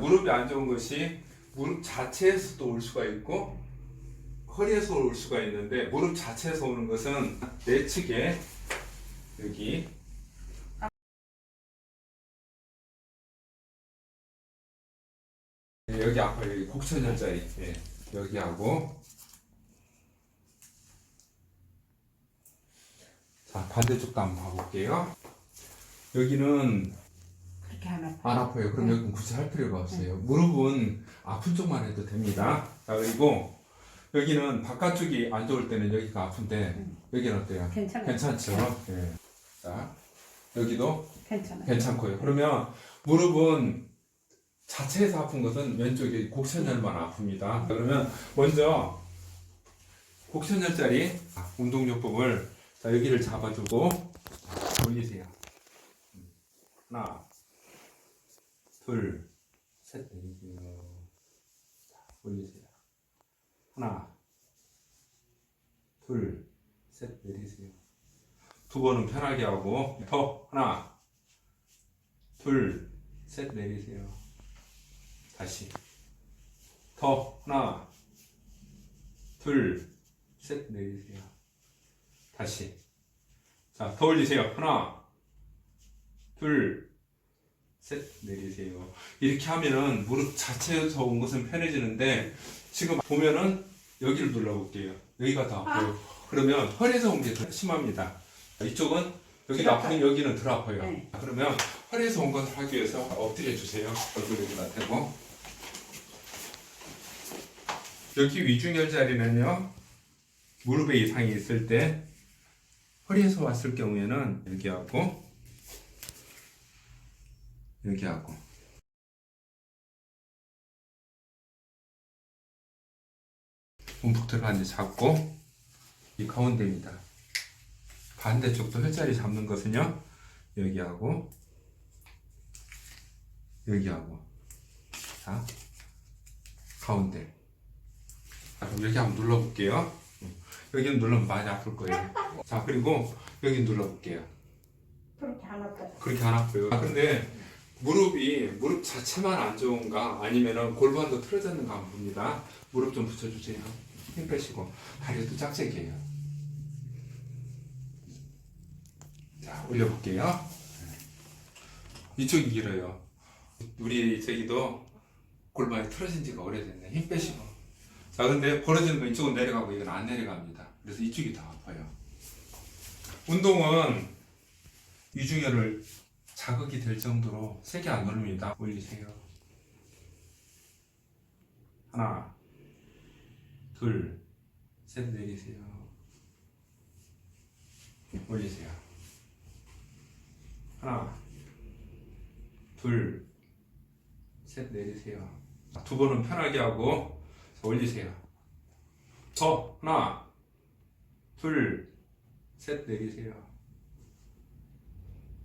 무릎이 안 좋은 것이 무릎 자체에서도 올 수가 있고 허리에서 올 수가 있는데 무릎 자체에서 오는 것은 내측에 여기 네, 여기 아파요. 여기 곡천혈자리 예, 여기하고 자 반대쪽도 한번 봐볼게요. 여기는 하나 안 아파요. 그럼 여기 굳이 할 필요가 없어요. 무릎은 아픈 쪽만 해도 됩니다. 자 그리고 여기는 바깥쪽이 안 좋을 때는 여기가 아픈데 여기는 어때요? 괜찮아요. 괜찮죠? 예. 자 여기도 괜찮아. 괜찮고요. 그러면 무릎은 자체에서 아픈 것은 왼쪽에 곡천혈만 아픕니다. 그러면 먼저 곡천혈자리 운동요법을 자 여기를 잡아주고 올리세요. 하나, 둘, 셋 내리세요. 자, 올리세요. 하나, 둘, 셋 내리세요. 두 번은 편하게 하고 더 하나, 둘, 셋 내리세요. 다시. 더 하나, 둘, 셋 내리세요. 다시. 자, 더 올리세요. 하나, 둘, 셋 내리세요. 이렇게 하면은 무릎 자체에서 온 것은 편해지는데 지금 보면은 여기를 눌러볼게요. 여기가 더 아파요. 그러면 허리에서 온 게 더 심합니다. 이쪽은 여기도 덜 아프고 여기는 덜 아파요. 네. 그러면 허리에서 온 것을 하기 위해서 엎드려 주세요. 얼굴 여기다 대고. 여기 위중혈 자리는요. 무릎에 이상이 있을 때 허리에서 왔을 경우에는 여기 하고 여기하고. 움푹 들어가는데 잡고 이 가운데입니다. 반대쪽도 혈자리 잡는 것은요 여기하고 여기하고. 자 가운데. 자, 그럼 여기 한번 눌러볼게요. 여기는 누르면 많이 아플 거예요. 자 그리고 여기 눌러볼게요. 그렇게 안 아파요. 그렇게 안 아파요. 아, 근데 무릎이 무릎 자체만 안 좋은가 아니면은 골반도 틀어졌는가 봅니다. 무릎 좀 붙여주세요. 힘 빼시고. 다리도 짝짝이에요. 자 올려볼게요. 이쪽이 길어요. 우리 저기도 골반이 틀어진 지가 오래됐네. 힘 빼시고. 자 근데 벌어지는 거 이쪽은 내려가고 이건 안 내려갑니다. 그래서 이쪽이 더 아파요. 운동은 위중혈을 자극이 될 정도로 세게 안 누릅니다. 올리세요. 하나 둘 셋 내리세요. 올리세요. 하나 둘 셋 내리세요. 두 번은 편하게 하고 자, 올리세요. 더 하나 둘 셋 내리세요.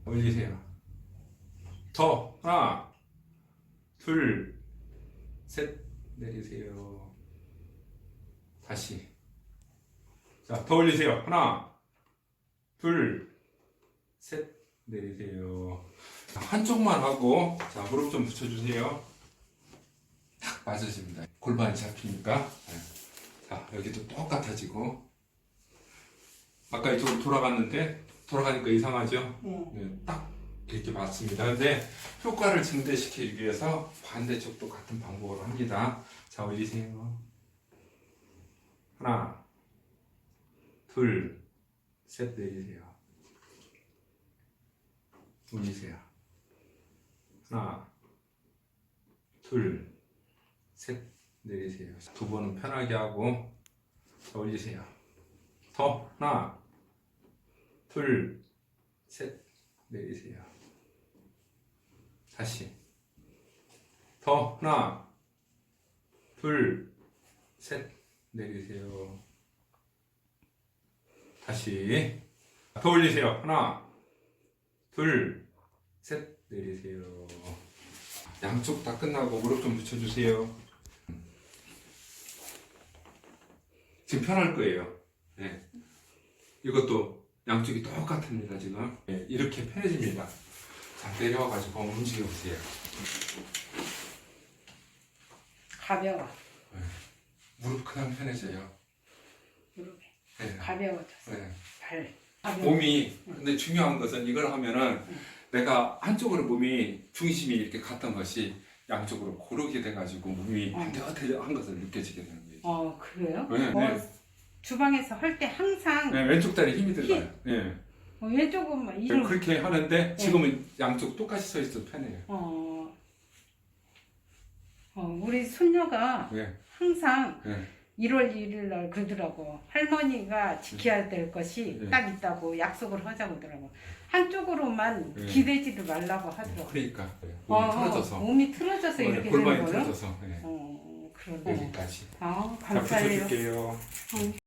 올리세요 더. 하나 둘 셋 내리세요. 다시. 자 더 올리세요. 하나 둘 셋 내리세요. 자, 한쪽만 하고 자 무릎 좀 붙여주세요. 딱 맞으십니다. 골반이 잡히니까. 네. 자 여기도 똑같아지고. 아까 이쪽으로 돌아갔는데 돌아가니까 이상하죠? 네. 네, 딱 이렇게 맞습니다. 근데 효과를 증대시키기 위해서 반대쪽도 같은 방법으로 합니다. 자 올리세요 하나 둘 셋 내리세요. 올리세요. 하나 둘 셋 내리세요. 두 번은 편하게 하고 자 올리세요. 더 하나 둘 셋 내리세요 다시. 더 하나 둘 셋 내리세요. 다시. 더 올리세요. 하나 둘 셋 내리세요. 양쪽 다 끝나고 무릎 좀 붙여주세요. 지금 편할 거예요. 네. 이것도 양쪽이 똑같습니다 지금. 네, 이렇게 편해집니다 자 내려와가지고 한번 움직여 보세요 가벼워. 무릎 그냥 편해져요. 무릎이 네. 가벼워졌어. 네. 발. 가벼워. 몸이 근데 중요한 것은 이걸 하면은 응. 내가 한쪽으로 몸이 중심이 이렇게 갔던 것이 양쪽으로 고르게 돼가지고 몸이 어. 반듯한 것을 느껴지게 되는 거예요. 어 그래요? 네, 어, 네. 주방에서 할 때 항상 네, 왼쪽 다리 힘이 들어가요. 네. 어, 막 네, 이런 그렇게 하는데 지금은 양쪽 똑같이 서 있어도 편해요. 어, 어, 우리 손녀가 네. 항상 네. 1월 1일 날 그러더라고. 할머니가 지켜야 될 것이 네. 딱 있다고 약속을 하자고 하더라고. 한쪽으로만 네. 기대지도 말라고 하더라고. 그러니까 몸이 어, 틀어져서 몸이 틀어져서 네, 이렇게 되는 골반이 거예요? 틀어져서 네. 어, 그러네. 여기까지. 아, 자, 감사해요. 붙여줄게요. 응.